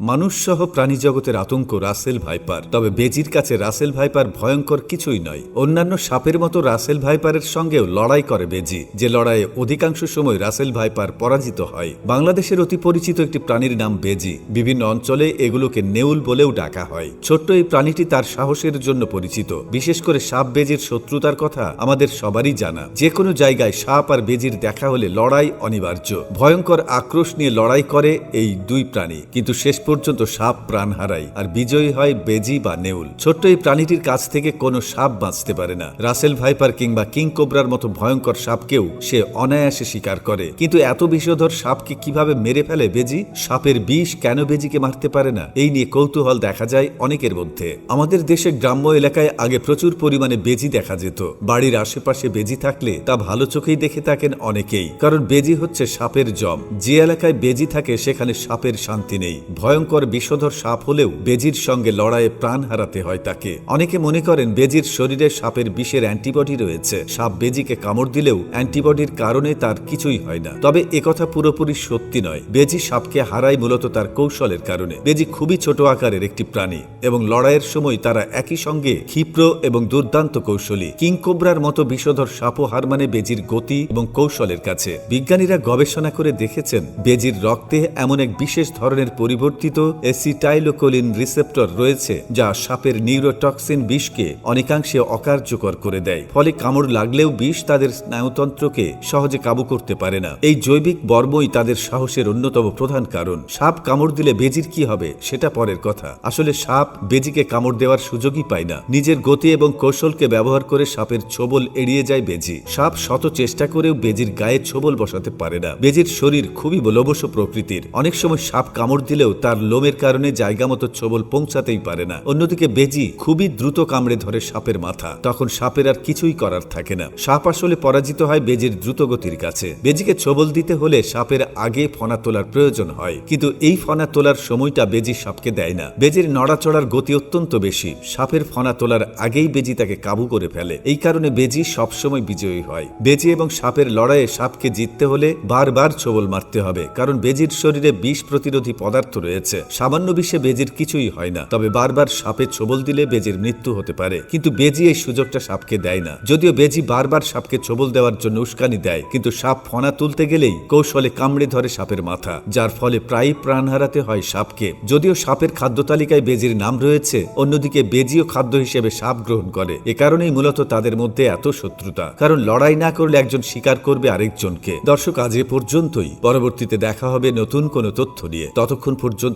মানুষ সহ প্রাণী জগতের আতঙ্ক রাসেল ভাইপার। তবে বেজির কাছে রাসেল ভাইপার ভয়ঙ্কর কিছুই নয়। অন্যান্য সাপের মতো রাসেল ভাইপারের সঙ্গেও লড়াই করে বেজি, যে লড়াইয়ে অধিকাংশ সময় রাসেল ভাইপার পরাজিত হয়। বাংলাদেশের অতি পরিচিত একটি প্রাণীর নাম বেজি। বিভিন্ন অঞ্চলে এগুলোকে নেউল বলেও ডাকা হয়। ছোট্ট এই প্রাণীটি তার সাহসের জন্য পরিচিত। বিশেষ করে সাপ বেজির শত্রুতার কথা আমাদের সবারই জানা। যে কোনো জায়গায় সাপ আর বেজির দেখা হলে লড়াই অনিবার্য। ভয়ঙ্কর আক্রোশ নিয়ে লড়াই করে এই দুই প্রাণী। কিন্তু শেষ পর্যন্ত সাপ প্রাণ হারায়, আর বিজয়ী হয় বেজি বা নেউল। ছোট্ট এই প্রাণীটির কাছ থেকে কোনো সাপ বাঁচতে পারে না। রাসেল ভাইপার কিংবা কিং কোবরার মতো ভয়ঙ্কর সাপকেও সে অনায়াসে শিকার করে। কিন্তু এত বিষধর সাপকে কীভাবে মেরে ফেলে বেজি? সাপের বিষ কেন বেজিকে মারতে পারে না? এই নিয়ে কৌতূহল দেখা যায় অনেকের মধ্যে। আমাদের দেশে গ্রাম্য এলাকায় আগে প্রচুর পরিমাণে বেজি দেখা যেত। বাড়ির আশেপাশে বেজি থাকলে তা ভালো চোখেই দেখে থাকেন অনেকেই। কারণ বেজি হচ্ছে সাপের জম। যে এলাকায় বেজি থাকে সেখানে সাপের শান্তি নেই। ভয়ঙ্কর বিষধর সাপ হলেও বেজির সঙ্গে লড়াইয়ে প্রাণ হারাতে হয় তাকে। অনেকে মনে করেন বেজির শরীরে সাপের বিষের অ্যান্টিবডি রয়েছে। সাপ বেজিকে কামড় দিলেও অ্যান্টিবডির কারণে তার কিছুই হয় না। তবে একথা পুরোপুরি সত্যি নয়। বেজি সাপকে হারায় মূলত তার কৌশলের কারণে। বেজি খুবই ছোট আকারের একটি প্রাণী এবং লড়াইয়ের সময় তারা একই সঙ্গে ক্ষিপ্র এবং দুর্দান্ত কৌশলী। কিংকোবরার মতো বিষধর সাপও হার মানে বেজির গতি এবং কৌশলের কাছে। বিজ্ঞানীরা গবেষণা করে দেখেছেন, বেজির রক্তে এমন এক বিশেষ ধরনের পরিবর্তিত এসিটাইলোকোলিন রিসেপ্টর রয়েছে, যা সাপের নিউরোটক্সিন বিষকে অনেকাংশে অকার্যকর করে দেয়। ফলে কামড় লাগলেও বিষ তাদের স্নায়ুতন্ত্রকে সহজে কাবু করতে পারে না। এই জৈবিক বর্মই তাদের সাহসের অন্যতম প্রধান কারণ। সাপ কামড় দিলে বেজির কি হবে, সেটা পরের কথা। আসলে সাপ বেজিকে কামড় দেওয়ার সুযোগই পায় না। নিজের গতি এবং কৌশলকে ব্যবহার করে সাপের ছোবল এড়িয়ে যায় বেজি। সাপ শত চেষ্টা করেও বেজির গায়ে ছোবল বসাতে পারে না। বেজির শরীর খুবই লোবস প্রকৃতির। অনেক সময় সাপ কামড় দিলেও তার লোমের কারণে জায়গা মতো ছোবল পৌঁছাতেই পারে না। অন্যদিকে বেজি খুবই দ্রুত কামড়ে ধরে সাপের মাথা। তখন সাপের আর কিছুই করার থাকে না। সাপ আসলে পরাজিত হয় বেজির দ্রুতগতির কাছে। বেজিকে ছোবল দিতে হলে সাপের আগে ফনা তোলার প্রয়োজন হয়। কিন্তু এই ফনা তোলার সময়টা বেজি সাপকে দেয় না। বেজির নড়াচড়ার গতি অত্যন্ত বেশি। সাপের ফনা তোলার আগেই বেজি তাকে কাবু করে ফেলে। এই কারণে বেজি সবসময় বিজয়ী হয়। বেজি এবং সাপের লড়াইয়ে সাপকে জিততে হলে বারবার ছোবল মারতে হবে। কারণ বেজির শরীরে বিষ প্রতিরোধী পদার্থ রয়েছে। সামান্য বিষে বেজির কিছুই হয় না। তবে বারবার সাপে ছোবল দিলে বেজির মৃত্যু হতে পারে। কিন্তু বেজি এই সুযোগটা সাপকে দেয় না। যদিও বেজি বারবার সাপকে ছোবল দেওয়ার জন্য উস্কানি দেয়, কিন্তু সাপ ফনা তুলতে গেলেই কৌশলে কামড়ে ধরে সাপের মাথা, যার ফলে প্রায়ই প্রাণ হারাতে হয় সাপকে। যদিও সাপের খাদ্য তালিকায় বেজির নাম রয়েছে, অন্যদিকে বেজিও খাদ্য হিসেবে সাপ গ্রহণ করে। এ কারণেই মূলত তাদের মধ্যে এত শত্রুতা। কারণ লড়াই না করলে একজন শিকার করবে আরেকজনকে। দর্শক, আজ এ পর্যন্তই। পরবর্তীতে দেখা হবে নতুন কোনো তথ্য নিয়ে। ততক্ষণ পর্যন্ত